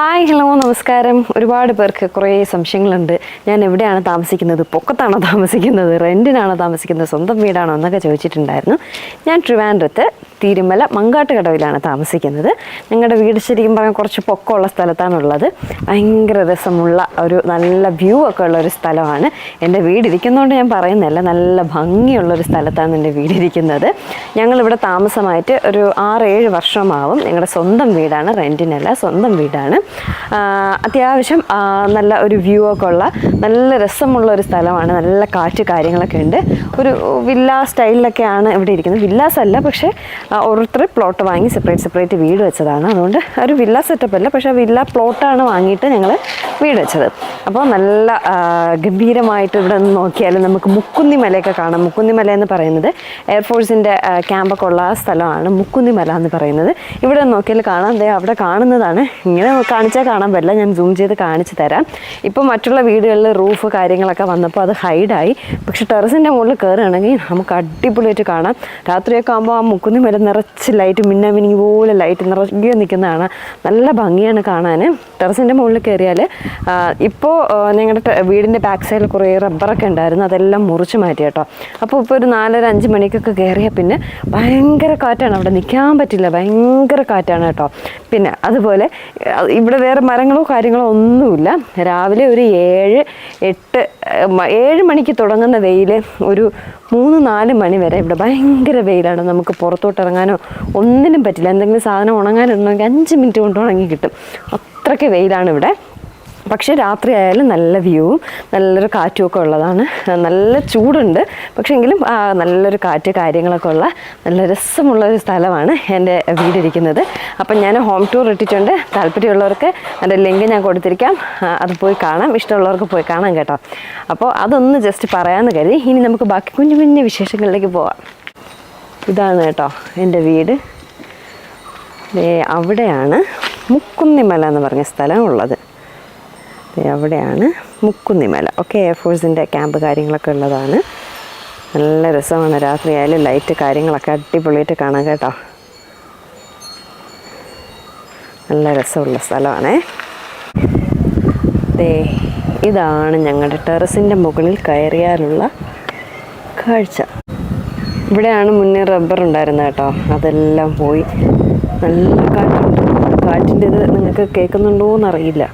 Hi hello നമസ്കാരം. ഒരുപാട് പേർക്ക് കുറേ സംശയങ്ങളുണ്ട്. ഞാൻ എവിടെയാണ് താമസിക്കുന്നത്? പൊക്കത്താണോ താമസിക്കുന്നത്? റെന്റിനാണോ താമസിക്കുന്നത്? സ്വന്തം വീടാണോ എന്നൊക്കെ ചോദിച്ചിട്ടുണ്ടായിരുന്നു. ഞാൻ ട്രിവാൻഡ്രത്ത് തിരുമല മങ്കാട്ടുകടവിലാണ് താമസിക്കുന്നത്. ഞങ്ങളുടെ വീട് ശരിക്കും പറഞ്ഞാൽ കുറച്ച് പൊക്കമുള്ള സ്ഥലത്താണുള്ളത്. ഭയങ്കര രസമുള്ള ഒരു നല്ല വ്യൂ ഒക്കെ ഉള്ള ഒരു സ്ഥലമാണ്. എന്റെ വീടിരിക്കുന്നതുകൊണ്ട് ഞാൻ പറയുന്നില്ല നല്ല ഭംഗിയുള്ളൊരു സ്ഥലത്താണ് എന്റെ വീടിരിക്കുന്നത് ഞങ്ങളിവിടെ താമസമായിട്ട് ഒരു ആറ് ഏഴ് വർഷമാവും. ഞങ്ങളുടെ സ്വന്തം വീടാണ് റെന്റിനല്ല സ്വന്തം വീടാണ്. അത്യാവശ്യം നല്ല ഒരു വ്യൂ ഒക്കെ ഉള്ള നല്ല രസമുള്ള ഒരു സ്ഥലമാണ്. നല്ല കാറ്റ് കാര്യങ്ങളൊക്കെ ഉണ്ട്. ഒരു വില്ലാ സ്റ്റൈലിലൊക്കെയാണ് ഇവിടെ ഇരിക്കുന്നത്. വില്ലാസ് അല്ല പക്ഷേ ഓരോരുത്തർ പ്ലോട്ട് വാങ്ങി സെപ്പറേറ്റ് സെപ്പറേറ്റ് വീട് വെച്ചതാണ്. അതുകൊണ്ട് ഒരു വില്ല സെറ്റപ്പ് അല്ല. പക്ഷേ ആ വില്ല പ്ലോട്ടാണ് വാങ്ങിയിട്ട് ഞങ്ങൾ വീട് വെച്ചത്. അപ്പോൾ നല്ല ഗംഭീരമായിട്ട് ഇവിടെ നിന്ന് നോക്കിയാൽ നമുക്ക് മുക്കുന്നി മലയൊക്കെ കാണാം. മുക്കുന്നി മല എന്ന് പറയുന്നത് എയർഫോഴ്സിന്റെ ക്യാമ്പൊക്കെ ഉള്ള സ്ഥലമാണ് മുക്കുന്നി മല എന്ന് പറയുന്നത്. ഇവിടെ നോക്കിയാൽ കാണാം. ദേ അവിടെ കാണുന്നതാണ്. ഇങ്ങനെ കാണിച്ചാൽ കാണാൻ പറ്റില്ല ഞാൻ സൂം ചെയ്ത് കാണിച്ചു തരാം. ഇപ്പോൾ മറ്റുള്ള വീടുകളിൽ റൂഫ് കാര്യങ്ങളൊക്കെ വന്നപ്പോൾ അത് ഹൈഡായി പക്ഷെ ടെറസിന്റെ മുകളിൽ കയറുകയാണെങ്കിൽ നമുക്ക് അടിപൊളിയായിട്ട് കാണാം. രാത്രിയൊക്കെ ആകുമ്പോൾ ആ മുക്കുന്നി മല നിറച്ച് ലൈറ്റ് മിന്ന മിനിങ്ങി പോലെ ലൈറ്റ് നിറയെ നിൽക്കുന്നതാണ്. നല്ല ഭംഗിയാണ് കാണാൻ. ടെറസിന്റെ മുകളിൽ കയറിയാൽ ഇപ്പോൾ ഞങ്ങളുടെ വീടിന്റെ ബാക്ക് സൈഡിൽ കുറേ റബ്ബറൊക്കെ ഉണ്ടായിരുന്നു. അതെല്ലാം മുറിച്ച് മാറ്റി കേട്ടോ. അപ്പോൾ ഇപ്പോൾ ഒരു നാലര അഞ്ച് മണിക്കൊക്കെ കയറിയാൽ പിന്നെ ഭയങ്കര കാറ്റാണ്. അവിടെ നിൽക്കാൻ പറ്റില്ല. ഭയങ്കര കാറ്റാണ് കേട്ടോ. പിന്നെ അതുപോലെ ഇവിടെ വേറെ മരങ്ങളോ കാര്യങ്ങളോ ഒന്നുമില്ല. രാവിലെ ഒരു ഏഴ് എട്ട് ഏഴ് മണിക്ക് തുടങ്ങുന്ന വെയിൽ ഒരു മൂന്ന് നാല് മണി വരെ ഇവിടെ ഭയങ്കര വെയിലാണ്. നമുക്ക് പുറത്തോട്ട് ഇറങ്ങാനോ ഒന്നിനും പറ്റില്ല. എന്തെങ്കിലും സാധനം ഉണങ്ങാനുണ്ടെങ്കിൽ അഞ്ച് മിനിറ്റ് കൊണ്ട് ഉണങ്ങി കിട്ടും. അത്രയ്ക്ക് വെയിലാണ് ഇവിടെ. പക്ഷേ രാത്രി ആയാലും നല്ല വ്യൂ നല്ലൊരു കാറ്റും ഒക്കെ ഉള്ളതാണ് നല്ല ചൂടുണ്ട്. പക്ഷേ എങ്കിലും നല്ലൊരു കാറ്റ് കാര്യങ്ങളൊക്കെ ഉള്ള നല്ല രസമുള്ള ഒരു സ്ഥലമാണ് എന്റെ വീടിരിക്കുന്നത്. അപ്പം ഞാൻ ഹോം ടൂർ ഇട്ടിട്ടുണ്ട്. താല്പര്യമുള്ളവർക്ക് എന്റെ ലിങ്ക് ഞാൻ കൊടുത്തിരിക്കാം. അത് പോയി കാണാം. ഇഷ്ടമുള്ളവർക്ക് പോയി കാണാം കേട്ടോ. അപ്പോൾ അതൊന്ന് ജസ്റ്റ് പറയാമെന്ന് കരുതി. ഇനി നമുക്ക് ബാക്കി കുഞ്ഞു കുഞ്ഞു വിശേഷങ്ങളിലേക്ക് പോവാം. ഇതാണ് കേട്ടോ എന്റെ വീട്. അവിടെയാണ് മുക്കുന്നിമല എന്ന് പറഞ്ഞ സ്ഥലം ഉള്ളത്. അവിടെയാണ് മുക്കുന്നിമല. ഒക്കെ എയർഫോഴ്സിന്റെ ക്യാമ്പ് കാര്യങ്ങളൊക്കെ ഉള്ളതാണ്. നല്ല രസമാണ് രാത്രി ആയാലും ലൈറ്റ് കാര്യങ്ങളൊക്കെ അടിപൊളിയായിട്ട് കാണാം കേട്ടോ. നല്ല രസമുള്ള സ്ഥലമാണേ. ദേ ഇതാണ് ഞങ്ങളുടെ ടെറസിന്റെ മുകളിൽ കയറിയാലുള്ള കാഴ്ച. ഇവിടെയാണ് മുന്നേ റബ്ബർ ഉണ്ടായിരുന്നത് കേട്ടോ. അതെല്ലാം പോയി. നല്ല കാറ്റുണ്ട്. കാറ്റിന്റെ ഇത് നിങ്ങൾക്ക് കേൾക്കുന്നുണ്ടോ എന്നറിയില്ല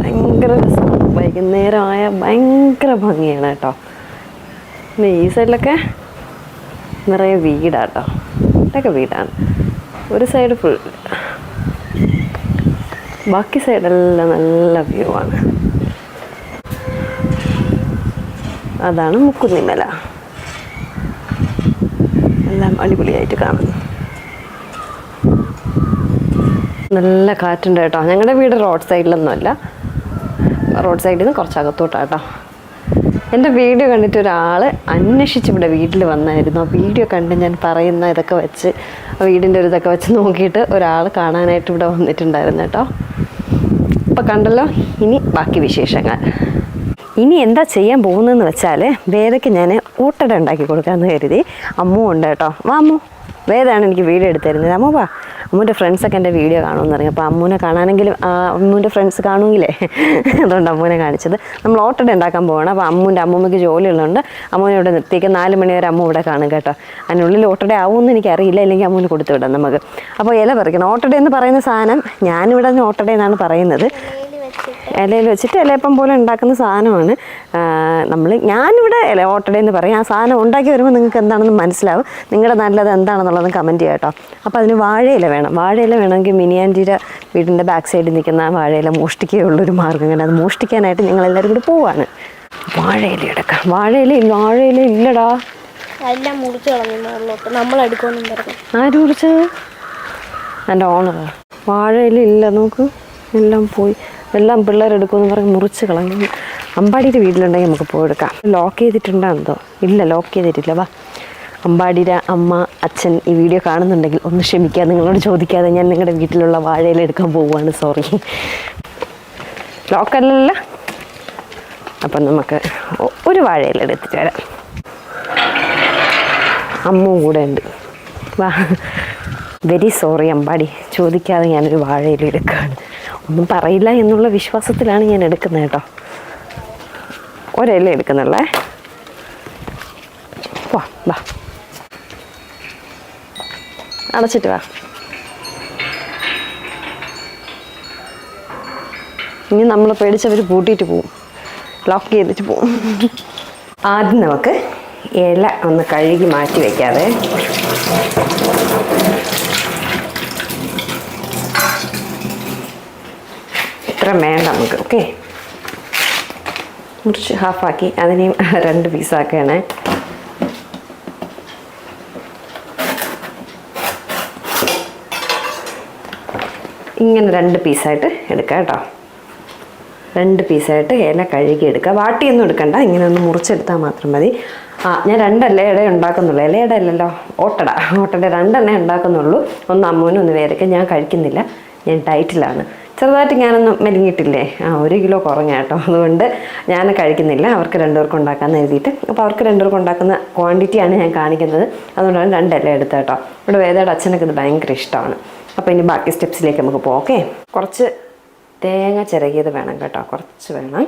ഭയങ്കര രസമാണ് വൈകുന്നേരം ആയ ഭയങ്കര ഭംഗിയാണ് കേട്ടോ. പിന്നെ ഈ സൈഡിലൊക്കെ നിറയെ വീടാണ് കേട്ടോ ഇതൊക്കെ വീടാണ്. ഒരു സൈഡ് ഫുൾ. ബാക്കി സൈഡെല്ലാം നല്ല വ്യൂ ആണ്. അതാണ് മുക്കുന്നിമല. എല്ലാം അടിപൊളിയായിട്ട് കാണുന്നു. നല്ല കാറ്റുണ്ട് കേട്ടോ. ഞങ്ങളുടെ വീട് റോഡ് സൈഡിലൊന്നുമല്ല. റോഡ് സൈഡിൽ നിന്ന് കുറച്ച് അകത്തോട്ടാട്ടോ എന്റെ വീഡിയോ കണ്ടിട്ട് ഒരാൾ അന്വേഷിച്ച് ഇവിടെ വീട്ടിൽ വന്നായിരുന്നു. ആ വീഡിയോ കണ്ട് ഞാൻ പറയുന്ന ഇതൊക്കെ വെച്ച് വീടിന്റെ ഒരു ഇതൊക്കെ വെച്ച് നോക്കിയിട്ട് ഒരാൾ കാണാനായിട്ട് ഇവിടെ വന്നിട്ടുണ്ടായിരുന്നു കേട്ടോ. അപ്പോൾ കണ്ടല്ലോ ഇനി ബാക്കി വിശേഷങ്ങൾ. ഇനി എന്താ ചെയ്യാൻ പോകുന്നതെന്ന് വെച്ചാൽ വേദയ്ക്ക് ഞാൻ ഊട്ടട ഉണ്ടാക്കി കൊടുക്കാമെന്ന് കരുതി. അമ്മു ഉണ്ട് കേട്ടോ. വാ അമ്മു വേദയാണ് എനിക്ക് വീഡിയോ എടുത്തിരുന്നത് അമ്മ വാ. അമ്മൂന്റെ ഫ്രണ്ട്സൊക്കെ എന്റെ വീഡിയോ കാണുമെന്ന് പറയും അപ്പോൾ അമ്മൂനെ കാണാനെങ്കിലും അമ്മൂന്റെ ഫ്രണ്ട്സ് കാണുമെങ്കിലേ? അതുകൊണ്ട് അമ്മൂനെ കാണിച്ചത്. നമ്മൾ ഓട്ടോടെ ഉണ്ടാക്കാൻ പോകണം അപ്പോൾ അമ്മൂന്റെ അമ്മൂമ്മയ്ക്ക് ജോലി ഉള്ളതുകൊണ്ട് അമ്മൂനെ ഇവിടെ നിർത്തിയേക്ക്. നാല് മണി വരെ അമ്മ ഇവിടെ കാണും കേട്ടോ. അതിനുള്ളിൽ ഓട്ടട ആവുമെന്ന് എനിക്കറിയില്ല. അല്ലെങ്കിൽ അമ്മൂന് കൊടുത്തു വിടാം നമുക്ക്. അപ്പോൾ ഇല പറിക്കണം. ഓട്ടോടെ എന്ന് പറയുന്ന സാധനം ഞാനിവിടെ നിന്ന് ഓട്ടോടെ എന്നാണ് പറയുന്നത്. ഇലയിൽ വെച്ചിട്ട് ഇലയപ്പം പോലെ ഉണ്ടാക്കുന്ന സാധനമാണ്. നമ്മൾ ഞാനിവിടെ ഇല ഓട്ടഡേ എന്ന് പറയും. ആ സാധനം ഉണ്ടാക്കി വരുമ്പോൾ നിങ്ങൾക്ക് എന്താണെന്ന് മനസ്സിലാവും. നിങ്ങളുടെ നല്ലത് എന്താണെന്നുള്ളത് കമന്റ് ചെയ്യാം കേട്ടോ. അപ്പോൾ അതിന് വാഴയില വേണം. വാഴയില വേണമെങ്കിൽ മിനിയാന്റിയുടെ വീടിന്റെ ബാക്ക് സൈഡിൽ നിൽക്കുന്ന വാഴയില മോഷ്ടിക്കുകയുള്ളൊരു മാർഗം കാരണം അത് മോഷ്ടിക്കാനായിട്ട് നിങ്ങൾ എല്ലാവരും കൂടി പോവാണ്. വാഴയില എടുക്കാം വാഴയില ഇല്ല വാഴയില ഇല്ലടാ. എല്ലാം മുറിച്ച് കളഞ്ഞു നമ്മൾ എടുക്കുമെന്നും പറഞ്ഞു. ആര് എന്റെ ഓണർ വാഴയില ഇല്ല നോക്ക്. എല്ലാം പോയി. എല്ലാം പിള്ളേരെടുക്കുമെന്ന് പറഞ്ഞ് മുറിച്ച് കളഞ്ഞു. അമ്പാടിയുടെ വീട്ടിലുണ്ടെങ്കിൽ നമുക്ക് പോയി എടുക്കാം. ലോക്ക് ചെയ്തിട്ടുണ്ടോ ഇല്ല ലോക്ക് ചെയ്തിട്ടില്ല. വാ. അമ്പാടിയുടെ അമ്മ അച്ഛൻ ഈ വീഡിയോ കാണുന്നുണ്ടെങ്കിൽ ഒന്ന് ക്ഷമിക്കുക. നിങ്ങളോട് ചോദിക്കാതെ ഞാൻ നിങ്ങളുടെ വീട്ടിലുള്ള വാഴയില എടുക്കാൻ പോവുകയാണ്. സോറി ലോക്കലല്ല അപ്പം നമുക്ക് ഒരു വാഴയില എടുത്തിട്ട് വരാം. അമ്മും കൂടെ ഉണ്ട്. വാ. Very sorry Ambadi. ചോദിക്കാതെ ഞാനൊരു വാഴയില എടുക്കുകയാണ്. ഒന്നും പറയില്ല എന്നുള്ള വിശ്വാസത്തിലാണ് ഞാൻ എടുക്കുന്നത് കേട്ടോ. ഒരയില എടുക്കുന്നുള്ളേ. വാ വാ. അടച്ചിട്ട് വാ. ഇനി നമ്മൾ പേടിച്ചവർ പൂട്ടിയിട്ട് പോവും. ലോക്ക് ചെയ്തിട്ട് പോവും. ആദ്യം നമുക്ക് ഇല ഒന്ന് കഴുകി മാറ്റി വയ്ക്കാതെ ഇത്ര വേണ്ട നമുക്ക് ഓക്കെ മുറിച്ച് ഹാഫാക്കി അതിനെയും രണ്ട് പീസാക്കുകയാണേ ഇങ്ങനെ രണ്ട് പീസായിട്ട് എടുക്കുക കേട്ടോ. രണ്ട് പീസായിട്ട് ഇല കഴുകി എടുക്കുക വാട്ടിയൊന്നും എടുക്കണ്ട. ഇങ്ങനെ ഒന്ന് മുറിച്ചെടുത്താൽ മാത്രം മതി. ആ ഞാൻ രണ്ടല്ല ഇട ഉണ്ടാക്കുന്നുള്ളൂ. ഇലയുടെ അല്ലല്ലോ ഓട്ടട. ഓട്ടട രണ്ടെണ്ണേ ഉണ്ടാക്കുന്നുള്ളൂ. ഒന്ന് അമ്മൂനും ഒന്ന് വേരൊക്കെ ഞാൻ കഴിക്കുന്നില്ല. ഞാൻ ഡയറ്റിലാണ്. ചെറുതായിട്ട് ഞാനൊന്ന് മെലിഞ്ഞിട്ടില്ലേ? ആ ഒരു കിലോ കുറഞ്ഞ കേട്ടോ. അതുകൊണ്ട് ഞാൻ കഴിക്കുന്നില്ല. അവർക്ക് രണ്ടുപേർക്കും ഉണ്ടാക്കാമെന്ന് എഴുതിയിട്ട്. അപ്പോൾ അവർക്ക് രണ്ടുപേർക്കും ഉണ്ടാക്കുന്ന ക്വാണ്ടിറ്റിയാണ് ഞാൻ കാണിക്കുന്നത്. അതുകൊണ്ടാണ് രണ്ടല്ല എടുത്തേട്ടോ ഇവിടെ വേദയുടെ അച്ഛനൊക്കെ ഇത് ഭയങ്കര ഇഷ്ടമാണ്. അപ്പോൾ ഇനി ബാക്കി സ്റ്റെപ്സിലേക്ക് നമുക്ക് പോകാം ഓക്കെ? കുറച്ച് തേങ്ങ ചിരകിയത് വേണം കേട്ടോ കുറച്ച് വേണം.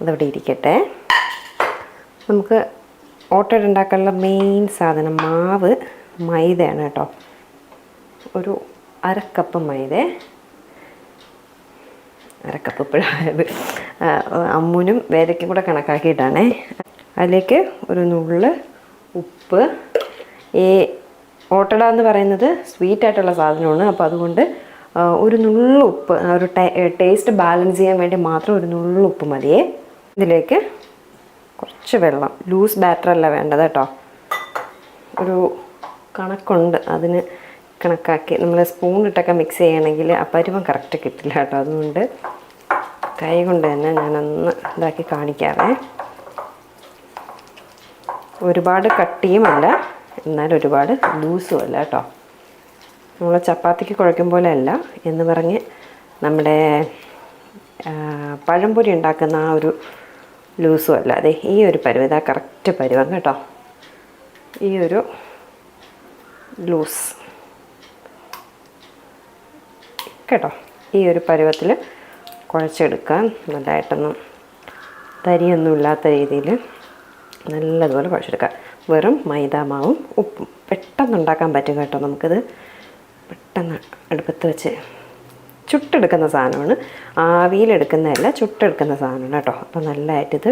അതവിടെ ഇരിക്കട്ടെ. നമുക്ക് ഓട്ടയുടെ ഉണ്ടാക്കാനുള്ള മെയിൻ സാധനം മാവ് മൈദയാണ് കേട്ടോ. ഒരു അരക്കപ്പ് മൈദ. അരക്കപ്പ് ഇപ്പോഴായത് അമ്മൂനും വേദയ്ക്കും കൂടെ കണക്കാക്കിയിട്ടാണേ. അതിലേക്ക് ഒരു നുള്ള് ഉപ്പ് ഈ ഓട്ടട എന്ന് പറയുന്നത് സ്വീറ്റ് ആയിട്ടുള്ള സാധനമാണ്. അപ്പോൾ അതുകൊണ്ട് ഒരു നുള്ളു ഉപ്പ് ഒരു ടേസ്റ്റ് ബാലൻസ് ചെയ്യാൻ വേണ്ടി മാത്രം ഒരു നുള്ളു ഉപ്പ് മതിയേ. ഇതിലേക്ക് കുറച്ച് വെള്ളം. ലൂസ് ബാറ്റർ അല്ല വേണ്ടത് കേട്ടോ. ഒരു കണക്കുണ്ട്. അതിന് കണക്കാക്കി നമ്മൾ സ്പൂൺ ഇട്ടൊക്കെ മിക്സ് ചെയ്യണമെങ്കിൽ ആ പരുവം കറക്റ്റ് കിട്ടില്ല കേട്ടോ. അതുകൊണ്ട് കൈ കൊണ്ട് തന്നെ ഞാനൊന്ന് ഇതാക്കി കാണിക്കാവേ. ഒരുപാട് കട്ടിയുമല്ല. എന്നാൽ ഒരുപാട് ലൂസും അല്ല കേട്ടോ. നമ്മൾ ചപ്പാത്തിക്ക് കുഴക്കും പോലെ അല്ല എന്ന് പറഞ്ഞ് നമ്മുടെ പഴംപൊരി ഉണ്ടാക്കുന്ന ആ ഒരു ലൂസും അല്ല അതെ ഈ ഒരു പരുവത കറക്റ്റ് പരുവം കേട്ടോ. ഈ ഒരു ലൂസ്. കേട്ടോ ഈ ഒരു പരുവത്തിൽ കുഴച്ചെടുക്കാൻ നല്ലതായിട്ടൊന്നും തരിയൊന്നും ഇല്ലാത്ത രീതിയിൽ നല്ലതുപോലെ കുഴച്ചെടുക്കാം. വെറും മൈദാമാവും ഉപ്പും. പെട്ടെന്ന് ഉണ്ടാക്കാൻ പറ്റും കേട്ടോ നമുക്കിത്. പെട്ടെന്ന് അടുപ്പത്ത് വെച്ച് ചുട്ടെടുക്കുന്ന സാധനമാണ്. ആവിയിലെടുക്കുന്നതല്ല ചുട്ടെടുക്കുന്ന സാധനമാണ് കേട്ടോ. അപ്പോൾ നല്ലതായിട്ടിത്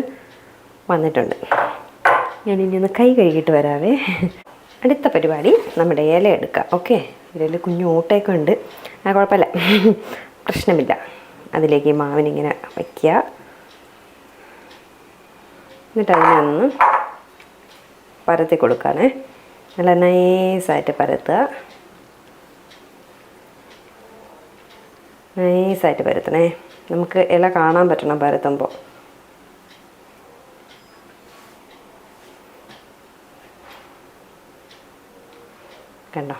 വന്നിട്ടുണ്ട്. ഞാൻ ഇനി ഒന്ന് കൈ കഴുകിയിട്ട് വരാവേ. അടുത്ത പരിപാടി നമ്മുടെ ഇല എടുക്കുക ഓക്കെ? ഇതിൽ കുഞ്ഞു ഓട്ടയൊക്കെ ഉണ്ട്. ആ കുഴപ്പമില്ല. പ്രശ്നമില്ല. അതിലേക്ക് മാവിനിങ്ങനെ വയ്ക്കുക. എന്നിട്ട് അതിനെ ഒന്ന് പരത്തി കൊടുക്കാനേ. നല്ല നൈസായിട്ട് പരത്തുക. നൈസായിട്ട് പരത്തണേ. നമുക്ക് ഇല കാണാൻ പറ്റണം പരത്തുമ്പോൾ കണ്ടോ?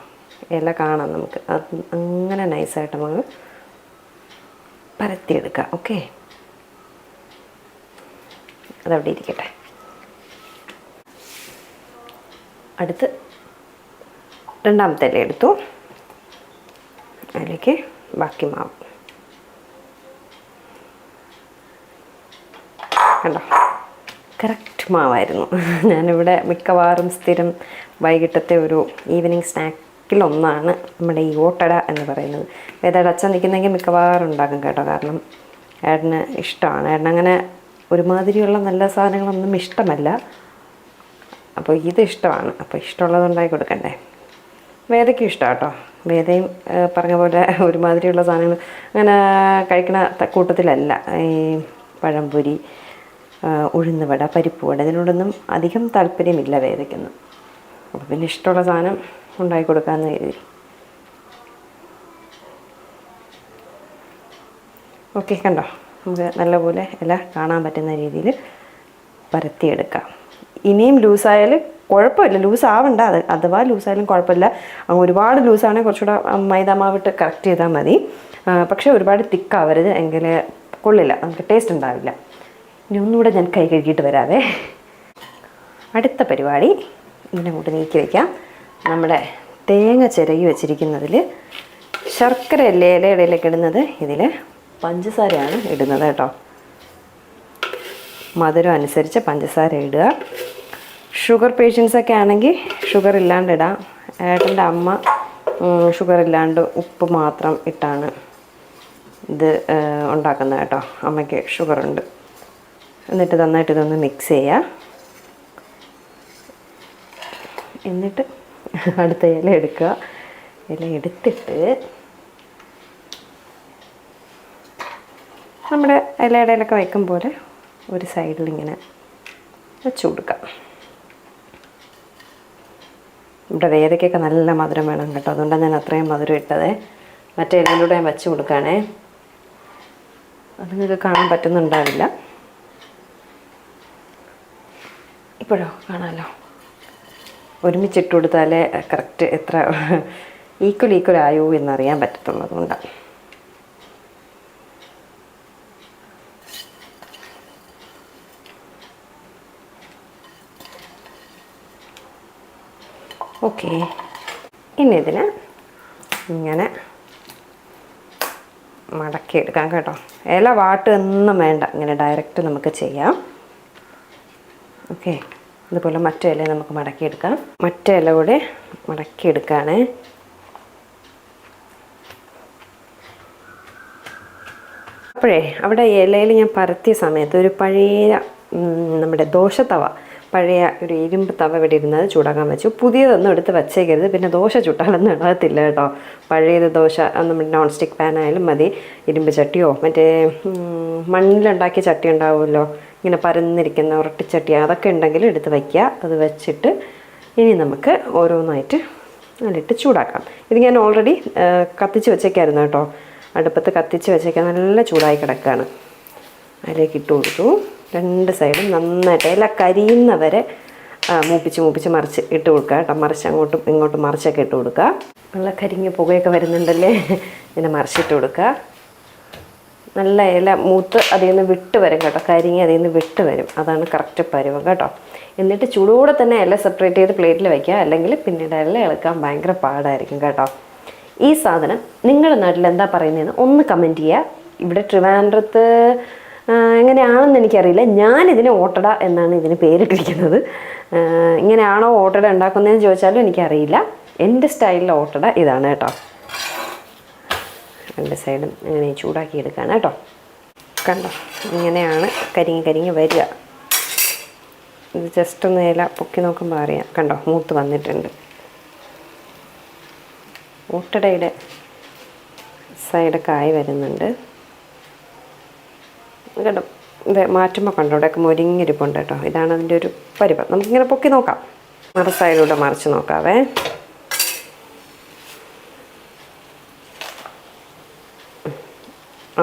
ഇല കാണാം നമുക്ക്. അത് അങ്ങനെ നൈസായിട്ട് നമുക്ക് പരത്തിയെടുക്കാം. ഓക്കെ അതവിടെ ഇരിക്കട്ടെ. അടുത്ത് രണ്ടാമത്തെ എടുത്തു. അതിലേക്ക് ബാക്കി മാവ്. കണ്ടോ? കറക്റ്റ് മാവായിരുന്നു. ഞാനിവിടെ മിക്കവാറും സ്ഥിരം വൈകിട്ടത്തെ ഒരു ഈവനിങ് സ്നാക്കിലൊന്നാണ് നമ്മുടെ ഈ ഓട്ടട എന്ന് പറയുന്നത്. ഏതായാലും അച്ഛൻ നിൽക്കുന്നെങ്കിൽ മിക്കവാറും ഉണ്ടാക്കും കേട്ടോ. കാരണം ഏട്ടന് ഇഷ്ടമാണ്. ഏട്ടൻ ഒരുമാതിരിയുള്ള നല്ല സാധനങ്ങളൊന്നും ഇഷ്ടമല്ല. അപ്പോൾ ഇത് ഇഷ്ടമാണ്. അപ്പോൾ ഇഷ്ടമുള്ളത് ഉണ്ടാക്കി കൊടുക്കണ്ടേ? വേദയ്ക്കും ഇഷ്ടമാണ് കേട്ടോ വേദയും പറഞ്ഞ പോലെ ഒരുമാതിരിയുള്ള സാധനങ്ങൾ. അങ്ങനെ കഴിക്കണ കൂട്ടത്തിലല്ല. ഈ പഴംപൊരി ഉഴുന്ന് ഉഴുന്നുവട പരിപ്പ് വട ഇതിനോടൊന്നും അധികം താല്പര്യമില്ല വേദയ്ക്കൊന്നും. അപ്പോൾ പിന്നെ ഇഷ്ടമുള്ള സാധനം ഉണ്ടാക്കി കൊടുക്കാമെന്ന് കരുതി. ഓക്കെ കണ്ടോ? നമുക്ക് നല്ലപോലെ ഇല കാണാൻ പറ്റുന്ന രീതിയിൽ പരത്തിയെടുക്കാം. ഇനിയും ലൂസായാൽ കുഴപ്പമില്ല. ലൂസ് ആവണ്ട അത് അഥവാ ലൂസായാലും കുഴപ്പമില്ല. ഒരുപാട് ലൂസാണെങ്കിൽ കുറച്ചുകൂടെ മൈദാമാവിട്ട് കറക്റ്റ് ചെയ്താൽ മതി. പക്ഷേ ഒരുപാട് തിക്കാവരുത്. എങ്കിൽ കൊള്ളില്ല. നമുക്ക് ടേസ്റ്റ് ഉണ്ടാവില്ല. ഇനി ഒന്നുകൂടെ ഞാൻ കൈ കഴുകിയിട്ട് വരാവേ. അടുത്ത പരിപാടി. ഇതിനെ കൂട്ട് നീക്കി വയ്ക്കാം നമ്മുടെ തേങ്ങ ചിരകി വെച്ചിരിക്കുന്നതിൽ ശർക്കര അല്ലേ ഇലയിടയിലേക്ക് ഇടുന്നത്? ഇതിൽ പഞ്ചസാരയാണ് ഇടുന്നത് കേട്ടോ. മധുരം അനുസരിച്ച് പഞ്ചസാര ഇടുക. ഷുഗർ പേഷ്യൻസ് ഒക്കെ ആണെങ്കിൽ ഷുഗർ ഇല്ലാണ്ട് ഇടാം. ഏട്ടന്റെ അമ്മ ഷുഗർ ഇല്ലാണ്ട് ഉപ്പ് മാത്രം ഇട്ടാണ് ഇത് ഉണ്ടാക്കുന്നത് കേട്ടോ. അമ്മയ്ക്ക് ഷുഗർ ഉണ്ട്. എന്നിട്ട് നന്നായിട്ട് ഇതൊന്ന് മിക്സ് ചെയ്യുക എന്നിട്ട് അടുത്ത ഇല എടുക്കുക. ഇല എടുത്തിട്ട് നമ്മുടെ ഇലയിടയിലൊക്കെ വയ്ക്കും പോലെ ഒരു സൈഡിൽ ഇങ്ങനെ വെച്ച് കൊടുക്കാം. ഇവിടെ വേദയ്ക്കൊക്കെ നല്ല മധുരം വേണം കേട്ടോ. അതുകൊണ്ടാണ് ഞാൻ അത്രയും മധുരം ഇട്ടത്. മറ്റേ ഞാൻ വെച്ച് കൊടുക്കുകയാണേ. അത് നിങ്ങൾക്ക് കാണാൻ പറ്റുന്നുണ്ടാവില്ല. ഇപ്പോഴോ? കാണാമല്ലോ ഒരുമിച്ചിട്ട് കൊടുത്താലേ കറക്റ്റ് എത്ര ഈക്വൽ ഈക്വൽ ആയോ എന്നറിയാൻ പറ്റത്തുള്ളൂ ഓക്കെ. ഇനി ഇതിന് ഇങ്ങനെ മടക്കി എടുക്കാം കേട്ടോ. ഇല വാട്ട് ഒന്നും വേണ്ട. ഇങ്ങനെ ഡയറക്റ്റ് നമുക്ക് ചെയ്യാം. ഓക്കെ. അതുപോലെ മറ്റേ ഇല നമുക്ക് മടക്കിയെടുക്കാം. മറ്റേ ഇല കൂടെ മടക്കിയെടുക്കാണ് അപ്പോഴേ അവിടെ ഇലയിൽ ഞാൻ പരത്തിയ സമയത്ത് ഒരു പഴയ നമ്മുടെ ദോശത്തവ പഴയ ഒരു ഇരുമ്പ് തവ ഇവിടെ ഇരുന്നത് ചൂടാക്കാൻ വെച്ചു. പുതിയതൊന്നും എടുത്ത് വച്ചേക്കരുത്. പിന്നെ ദോശ ചുട്ടാലൊന്നും ഇടത്തില്ല കേട്ടോ. പഴയത് ദോശ നമ്മുടെ നോൺ സ്റ്റിക്ക് പാനായാലും മതി. ഇരുമ്പ് ചട്ടിയോ മറ്റേ മണ്ണിലുണ്ടാക്കിയ ചട്ടി ഉണ്ടാവുമല്ലോ. ഇങ്ങനെ പരന്നിരിക്കുന്ന ഉരട്ടിച്ചട്ടി അതൊക്കെ ഉണ്ടെങ്കിൽ എടുത്ത് വയ്ക്കുക. അത് വെച്ചിട്ട് ഇനി നമുക്ക് ഓരോന്നായിട്ട് അതിലിട്ട് ചൂടാക്കാം. ഇത് ഞാൻ ഓൾറെഡി കത്തിച്ച് വെച്ചേക്കായിരുന്നു കേട്ടോ. അടുപ്പത്ത് കത്തിച്ച് വെച്ചേക്കാൻ നല്ല ചൂടായി കിടക്കുകയാണ് അതിലേക്ക് ഇട്ട് കൊടുത്തു. രണ്ട് സൈഡും നന്നായിട്ട് ഇല കരിയുന്നവരെ വരെ മൂപ്പിച്ച് മൂപ്പിച്ച് മറിച്ച് ഇട്ട് കൊടുക്കുക കേട്ടോ. മറിച്ച് അങ്ങോട്ടും ഇങ്ങോട്ടും മറിച്ചൊക്കെ ഇട്ട് കൊടുക്കുക. നല്ല കരിഞ്ഞ പുകയൊക്കെ വരുന്നുണ്ടല്ലേ? ഇങ്ങനെ മറിച്ചിട്ട് കൊടുക്കുക. നല്ല ഇല മൂത്ത് അതിൽ നിന്ന് വിട്ട് വരും കേട്ടോ. കരിങ്ങി അതിൽ നിന്ന് വിട്ട് വരും. അതാണ് കറക്റ്റ് പരുവം കേട്ടോ. എന്നിട്ട് ചൂടോടെ തന്നെ ഇല സെപ്പറേറ്റ് ചെയ്ത് പ്ലേറ്റിൽ വയ്ക്കുക അല്ലെങ്കിൽ പിന്നീട് ഇല ഇളക്കാൻ ഭയങ്കര പാടായിരിക്കും കേട്ടോ. ഈ സാധനം നിങ്ങളുടെ നാട്ടിൽ എന്താ പറയുന്നതെന്ന് ഒന്ന് കമന്റ് ചെയ്യുക. ഇവിടെ ട്രിവാൻഡ്രത്ത് എങ്ങനെയാണെന്ന് എനിക്കറിയില്ല. ഞാനിതിന് ഓട്ടട എന്നാണ് ഇതിന് പേരിട്ടിരിക്കുന്നത്. ഇങ്ങനെയാണോ ഓട്ടട ഉണ്ടാക്കുന്നതെന്ന് ചോദിച്ചാലും എനിക്കറിയില്ല. എന്റെ സ്റ്റൈലിൽ ഓട്ടട ഇതാണ് കേട്ടോ. രണ്ട് സൈഡും ഇങ്ങനെ ചൂടാക്കി എടുക്കുകയാണ് കേട്ടോ. കണ്ടോ? ഇങ്ങനെയാണ് കരിങ്ങി കരിങ്ങി വരിക. ഇത് ജസ്റ്റ് ഒന്ന് ഇല പൊക്കി നോക്കുമ്പോൾ അറിയാം. കണ്ടോ? മൂത്ത് വന്നിട്ടുണ്ട്. ഊട്ടടയുടെ സൈഡൊക്കെ ആയി വരുന്നുണ്ട്. ഇത് മാറ്റുമ്പോൾ കണ്ടോ? ഇവിടെയൊക്കെ മുരിങ്ങിരിപ്പുണ്ട് കേട്ടോ. ഇതാണ് അതിന്റെ ഒരു പരിവം നമുക്കിങ്ങനെ പൊക്കി നോക്കാം. മറ സൈഡിലൂടെ മറിച്ച് നോക്കാവേ.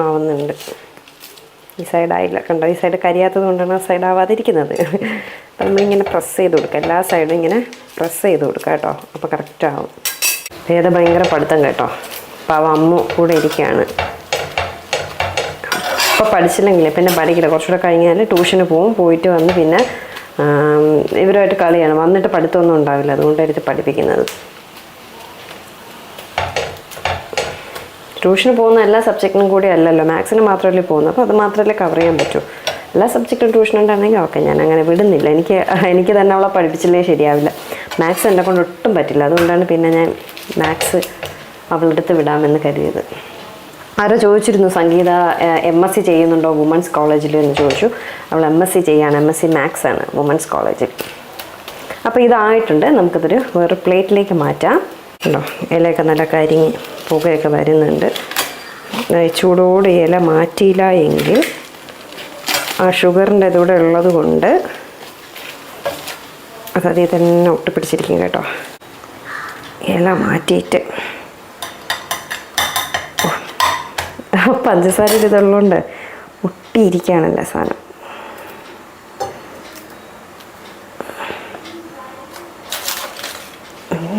ആവുന്നുണ്ട് ഈ സൈഡായില്ല. കണ്ടോ? ഈ സൈഡ് കരിയാത്തത് കൊണ്ടാണ് ആ സൈഡ് ആവാതിരിക്കുന്നത്. നമ്മളിങ്ങനെ പ്രസ് ചെയ്ത് കൊടുക്കുക എല്ലാ സൈഡും ഇങ്ങനെ പ്രസ് ചെയ്ത് കൊടുക്കുക കേട്ടോ. അപ്പോൾ കറക്റ്റ് ആവും. ഭേദ ഭയങ്കര പഠിത്തം കേട്ടോ. അപ്പോൾ അവ അമ്മ കൂടെ ഇരിക്കുകയാണ്. അപ്പോൾ പഠിച്ചില്ലെങ്കിൽ പിന്നെ പഠിക്കില്ല കുറച്ചുകൂടെ കഴിഞ്ഞാൽ ട്യൂഷന് പോവും പോയിട്ട് വന്ന് പിന്നെ ഇവരുമായിട്ട് കളിയാണ് വന്നിട്ട് പഠിത്തമൊന്നും ഉണ്ടാവില്ല. അതുകൊണ്ടായിരിക്കും പഠിപ്പിക്കുന്നത്. ട്യൂഷന് പോകുന്ന എല്ലാ സബ്ജക്റ്റിനും കൂടി അല്ലല്ലോ. മാത്സിന് മാത്രമല്ലേ പോകുന്നത്. അപ്പോൾ അത് മാത്രമല്ലേ കവർ ചെയ്യാൻ പറ്റൂ. എല്ലാ സബ്ജക്റ്റും ട്യൂഷൻ ഉണ്ടാണെങ്കിൽ ഓക്കെ ഞാൻ അങ്ങനെ വിടുന്നില്ല. എനിക്ക് എനിക്ക് തന്നെ അവളെ പഠിപ്പിച്ചില്ലേ ശരിയാവില്ല. മാത്സ് എന്നെ കൊണ്ട് ഒട്ടും പറ്റില്ല. അതുകൊണ്ടാണ് പിന്നെ ഞാൻ മാത്സ് അവളെടുത്ത് വിടാമെന്ന് കരുതിയത്. ആരോ ചോദിച്ചിരുന്നു സംഗീത എം എസ് സി ചെയ്യുന്നുണ്ടോ വുമൻസ് കോളേജിൽ എന്ന് ചോദിച്ചു. അവൾ എം എസ് സി ചെയ്യാണ് എം എസ് സി മാത്സ് ആണ് വുമൻസ് കോളേജിൽ അപ്പോൾ ഇതായിട്ടുണ്ട്. നമുക്കിതൊരു വേറെ പ്ലേറ്റിലേക്ക് മാറ്റാം. ഉണ്ടോ ഇലയൊക്കെ നല്ല കരിഞ്ഞ് പുകയൊക്കെ വരുന്നുണ്ട്. ചൂടോട് ഇല മാറ്റിയില്ല എങ്കിൽ ആ ഷുഗറിന്റെ ഇതൂടെ ഉള്ളത് കൊണ്ട് അത് അതിൽ തന്നെ ഒട്ടിപ്പിടിച്ചിരിക്കും കേട്ടോ. ഇല മാറ്റിയിട്ട് ഓ, പഞ്ചസാരയുടെ ഇതുള്ളതുകൊണ്ട് ഒട്ടിയിരിക്കുകയാണല്ലോ സാധനം.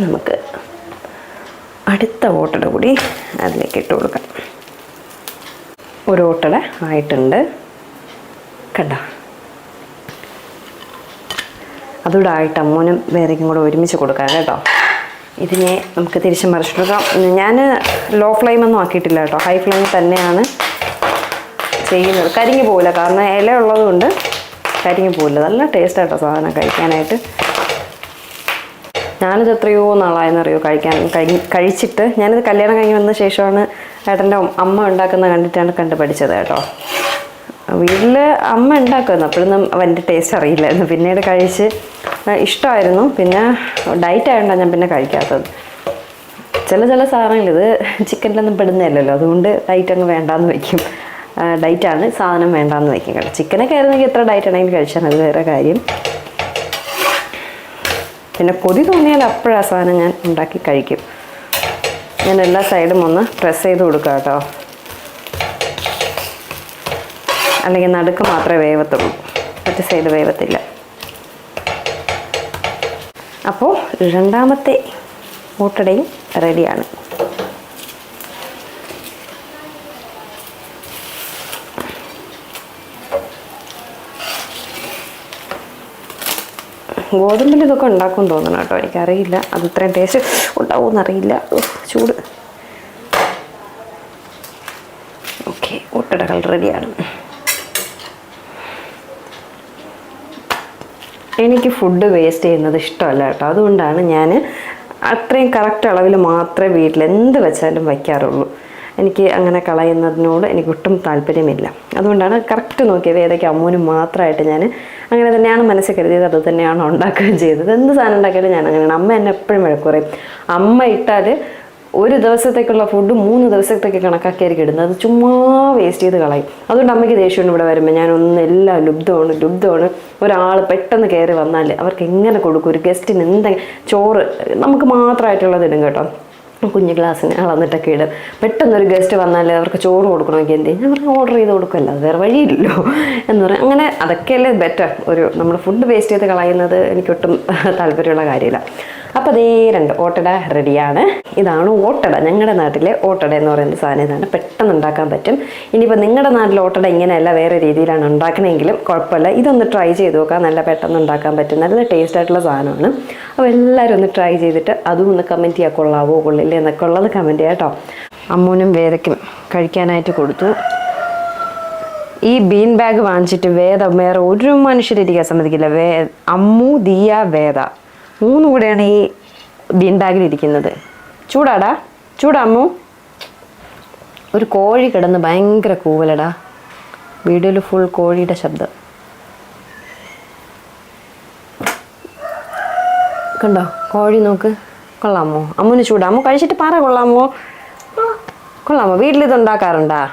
നമുക്ക് അടുത്ത ഓട്ടട കൂടി അതിലേക്ക് ഇട്ട് കൊടുക്കാം. ഒരു ഓട്ടട ആയിട്ടുണ്ട്. കണ്ട? ആയിട്ട് അമ്മൂനും വേറെയും കൂടെ ഒരുമിച്ച് കൊടുക്കാം കേട്ടോ. ഇതിനെ നമുക്ക് തിരിച്ച് മറിച്ചിട്ടെടുക്കാം ഞാൻ ലോ ഫ്ലെയിമൊന്നും ആക്കിയിട്ടില്ല കേട്ടോ. ഹൈ ഫ്ലെയിം തന്നെയാണ് ചെയ്യുന്നത്. കരിഞ്ഞു പോകില്ല കാരണം ഇല ഉള്ളതുകൊണ്ട് കരിഞ്ഞു പോകില്ല നല്ല ടേസ്റ്റ് ആട്ടോ സാധനം കഴിക്കാനായിട്ട്. ഞാനിത് എത്രയോ നാളായെന്നറിയോ കഴിക്കാൻ കഴി കഴിച്ചിട്ട്. ഞാനിത് കല്യാണം കഴിഞ്ഞ് വന്ന ശേഷമാണ് ഏട്ടന്റെ അമ്മ ഉണ്ടാക്കുന്നത് കണ്ടിട്ടാണ് കണ്ട് പഠിച്ചത് കേട്ടോ. വീട്ടിൽ അമ്മ ഉണ്ടാക്കുമായിരുന്നു. അപ്പോഴൊന്നും അവന്റെ ടേസ്റ്റ് അറിയില്ലായിരുന്നു. പിന്നീട് കഴിച്ച് ഇഷ്ടമായിരുന്നു. പിന്നെ ഡയറ്റ് ആയതുകൊണ്ടാണ് ഞാൻ പിന്നെ കഴിക്കാത്തത്. ചില ചില സാധനങ്ങൾ ഇത് ചിക്കനിലൊന്നും പെടുന്നില്ലല്ലോ അതുകൊണ്ട് ഡയറ്റ് അങ്ങ് വേണ്ടാന്ന് വയ്ക്കും. ഡയറ്റാണ് സാധനം വേണ്ടാന്ന് വയ്ക്കും. കേട്ടോ ചിക്കനൊക്കെ ആയിരുന്നെങ്കിൽ എത്ര ഡയറ്റ് ആണെങ്കിലും കഴിച്ചാൽ അത് വേറെ കാര്യം. പിന്നെ കൊതി തോന്നിയാൽ അപ്പോഴാ സാധനം ഞാൻ ഉണ്ടാക്കി കഴിക്കും. ഞാൻ എല്ലാ സൈഡും ഒന്ന് പ്രസ് ചെയ്ത് കൊടുക്കുക കേട്ടോ. അല്ലെങ്കിൽ നടുക്ക് മാത്രമേ വേവത്തുള്ളൂ. മറ്റു സൈഡ് വേവത്തില്ല. അപ്പോൾ രണ്ടാമത്തെ മൂട്ടടയും റെഡിയാണ്. ഗോതമ്പിൽ ഇതൊക്കെ ഉണ്ടാക്കും തോന്നണം കേട്ടോ. എനിക്കറിയില്ല. അത് ഇത്രയും ടേസ്റ്റ് ഉണ്ടാവുമെന്ന് അറിയില്ല. ചൂട്. ഓക്കെ മുട്ടടകൾ റെഡിയാണ്. എനിക്ക് ഫുഡ് വേസ്റ്റ് ചെയ്യുന്നത് ഇഷ്ടമല്ല കേട്ടോ. അതുകൊണ്ടാണ് ഞാൻ അത്രയും കറക്റ്റ് അളവിൽ മാത്രമേ വീട്ടിൽ എന്ത് വെച്ചാലും വയ്ക്കാറുള്ളൂ. എനിക്ക് അങ്ങനെ കളയുന്നതിനോട് എനിക്ക് ഒട്ടും താല്പര്യമില്ല. അതുകൊണ്ടാണ് കറക്റ്റ് നോക്കിയത് ഏതൊക്കെ അമ്മൂനും മാത്രമായിട്ട് ഞാൻ അങ്ങനെ തന്നെയാണ് മനസ്സിൽ കരുതിയത് അത് തന്നെയാണ് ഉണ്ടാക്കുകയും ചെയ്തത്. എന്ത് സാധനം ഉണ്ടാക്കിയാലും ഞാൻ അങ്ങനെയാണ്. അമ്മ എന്നെ എപ്പോഴും വഴക്കുറയും അമ്മ ഇട്ടാൽ ഒരു ദിവസത്തേക്കുള്ള ഫുഡ് മൂന്ന് ദിവസത്തേക്ക് കണക്കാക്കിയായിരിക്കും ഇടുന്നത്. അത് ചുമ്മാ വേസ്റ്റ് ചെയ്ത് കളയും. അതുകൊണ്ട് അമ്മയ്ക്ക് ദേഷ്യമുണ്ട് ഇവിടെ വരുമ്പോൾ ഞാൻ ഒന്ന് എല്ലാം ലുബ്ധമാണ് ലുബ്ധമാണ്. ഒരാൾ പെട്ടെന്ന് കയറി വന്നാൽ അവർക്ക് എങ്ങനെ കൊടുക്കും? ഒരു ഗസ്റ്റിന് എന്തെങ്കിലും ചോറ് നമുക്ക് മാത്രമായിട്ടുള്ളത് ഇടും കേട്ടോ. കുഞ്ഞു ഗ്ലാസ്സിന് അളന്നിട്ടൊക്കെ ഇടും. പെട്ടെന്ന് ഒരു ഗസ്റ്റ് വന്നാൽ അവർക്ക് ചോറ് കൊടുക്കണമെങ്കിൽ എന്ത് ചെയ്യും? പറഞ്ഞു ഓർഡർ ചെയ്ത് കൊടുക്കുമല്ലോ അത് വേറെ വഴിയില്ലല്ലോ എന്ന് പറയും. അങ്ങനെ അതൊക്കെയല്ലേ ബെറ്റർ ഒരു നമ്മൾ ഫുഡ് വേസ്റ്റ് ചെയ്ത് കളയുന്നത് എനിക്കൊട്ടും താല്പര്യമുള്ള കാര്യമില്ല. അപ്പോൾ അതേ രണ്ട് ഓട്ടട റെഡിയാണ് ഇതാണ് ഓട്ടട. ഞങ്ങളുടെ നാട്ടിലെ ഓട്ടട എന്ന് പറയുന്ന സാധനം ഇതാണ്. പെട്ടെന്ന് ഉണ്ടാക്കാൻ പറ്റും. ഇനിയിപ്പോൾ നിങ്ങളുടെ നാട്ടിലെ ഓട്ടട ഇങ്ങനെയല്ല വേറെ രീതിയിലാണ് ഉണ്ടാക്കണമെങ്കിലും കുഴപ്പമില്ല. ഇതൊന്ന് ട്രൈ ചെയ്ത് നോക്കാം. നല്ല പെട്ടെന്ന് ഉണ്ടാക്കാൻ പറ്റും. നല്ല ടേസ്റ്റ് ആയിട്ടുള്ള സാധനമാണ്. അപ്പോൾ എല്ലാവരും ഒന്ന് ട്രൈ ചെയ്തിട്ട് അതും ഒന്ന് കമന്റ് ചെയ്യാൻ കൊള്ളാവോ കൊള്ളില്ലേ എന്നൊക്കെ ഉള്ളത് കമന്റ് ചെയ്യാം കേട്ടോ. അമ്മൂനും വേദയ്ക്കും കഴിക്കാനായിട്ട് കൊടുത്തു. ഈ ബീൻ ബാഗ് വാങ്ങിച്ചിട്ട് വേദ വേറെ ഒരു മനുഷ്യരിരിക്കാൻ സമ്മതിക്കില്ല. വേ അമ്മു ദിയ വേദ. മൂന്നും കൂടെയാണ് ഈ ബീൻ ബാഗിൽ ഇരിക്കുന്നത്. ചൂടാടാ. ചൂടാമു ഒരു കോഴി കിടന്ന് ഭയങ്കര കൂവലടാ. വീഡിയോയിൽ ഫുൾ കോഴിയുടെ ശബ്ദം. കണ്ടോ? കോഴി നോക്ക്. കൊള്ളാമോ? അമ്മുന് ചൂടാമോ കഴിച്ചിട്ട് പാറ കൊള്ളാമോ? കൊള്ളാമോ? വീട്ടിലിത് ഉണ്ടാക്കാറുണ്ടാ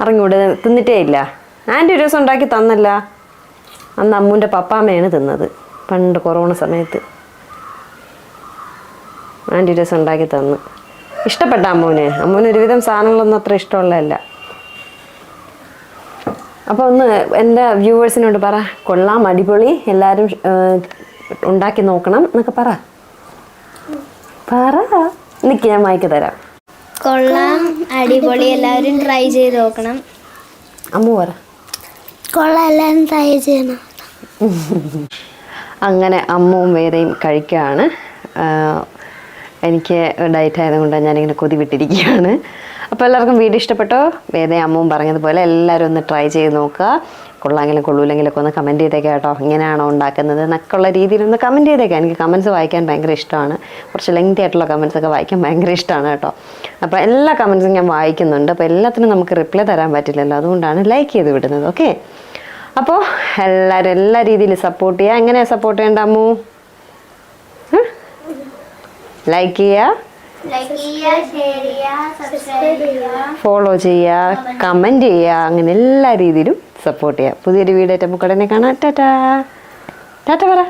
അറിഞ്ഞൂടെ തിന്നിട്ടേ ഇല്ല. ആന്റി ഒരു ദിവസം ഉണ്ടാക്കി തന്നല്ല. അന്ന് അമ്മുന്റെ പപ്പാമ്മയാണ് തിന്നത്. പണ്ട് കൊറോണ സമയത്ത്. ആന്റി ഡ്രസ് ഉണ്ടാക്കി തന്ന്. ഇഷ്ടപ്പെട്ട അമ്മൂന്. അമ്മൂന് ഒരുവിധം സാധനങ്ങളൊന്നും അത്ര ഇഷ്ടമുള്ളതല്ല. അപ്പോൾ ഒന്ന് എന്റെ വ്യൂവേഴ്സിനോട് പറ. കൊള്ളാം അടിപൊളി. എല്ലാവരും ഉണ്ടാക്കി നോക്കണം എന്നൊക്കെ പറ. പറ. നിൽക്ക് ഞാൻ വായിക്കു തരാം. കൊള്ളാം അടിപൊളി. എല്ലാവരും ട്രൈ ചെയ്ത് നോക്കണം. അമ്മു പറ. കൊള്ളാം എല്ലാവരും ട്രൈ ചെയ്യണം അങ്ങനെ അമ്മവും വേദയും കഴിക്കുകയാണ്. എനിക്ക് ഡയറ്റ് ആയതുകൊണ്ട് ഞാനിങ്ങനെ കൊതി വിട്ടിരിക്കുകയാണ് അപ്പോൾ എല്ലാവർക്കും വീഡിയോ ഇഷ്ടപ്പെട്ടോ? വേദയും അമ്മവും പറഞ്ഞതുപോലെ എല്ലാവരും ഒന്ന് ട്രൈ ചെയ്ത് നോക്കുക. കൊള്ളാമെങ്കിലും കൊള്ളൂലെങ്കിലൊക്കെ ഒന്ന് കമന്റ് ചെയ്തേക്കാം കേട്ടോ. ഇങ്ങനെയാണോ ഉണ്ടാക്കുന്നത് എന്നൊക്കെയുള്ള രീതിയിൽ ഒന്ന് കമന്റ് ചെയ്തേക്കാം. എനിക്ക് കമന്റ്സ് വായിക്കാൻ ഭയങ്കര ഇഷ്ടമാണ്. കുറച്ച് ലെങ്തി ആയിട്ടുള്ള കമൻസൊക്കെ വായിക്കാൻ ഭയങ്കര ഇഷ്ടമാണ് കേട്ടോ. അപ്പോൾ എല്ലാ കമൻസും ഞാൻ വായിക്കുന്നുണ്ട്. അപ്പോൾ എല്ലാത്തിനും നമുക്ക് റിപ്ലൈ തരാൻ പറ്റില്ലല്ലോ. അതുകൊണ്ടാണ് ലൈക്ക് ചെയ്ത് വിടുന്നത്. ഓക്കെ അപ്പോൾ എല്ലാവരും എല്ലാ രീതിയിലും സപ്പോർട്ട് ചെയ്യുക എങ്ങനെയാണ് സപ്പോർട്ട് ചെയ്യേണ്ട അമ്മു? ലൈക്ക് ചെയ്യുക ഫോളോ ചെയ്യുക കമന്റ് ചെയ്യുക അങ്ങനെ എല്ലാ രീതിയിലും സപ്പോർട്ട് ചെയ്യുക പുതിയൊരു വീഡിയോ ആയിട്ട് നമുക്ക് ഉടനെ കാണാം. ടാറ്റാ. ടാറ്റ പറ.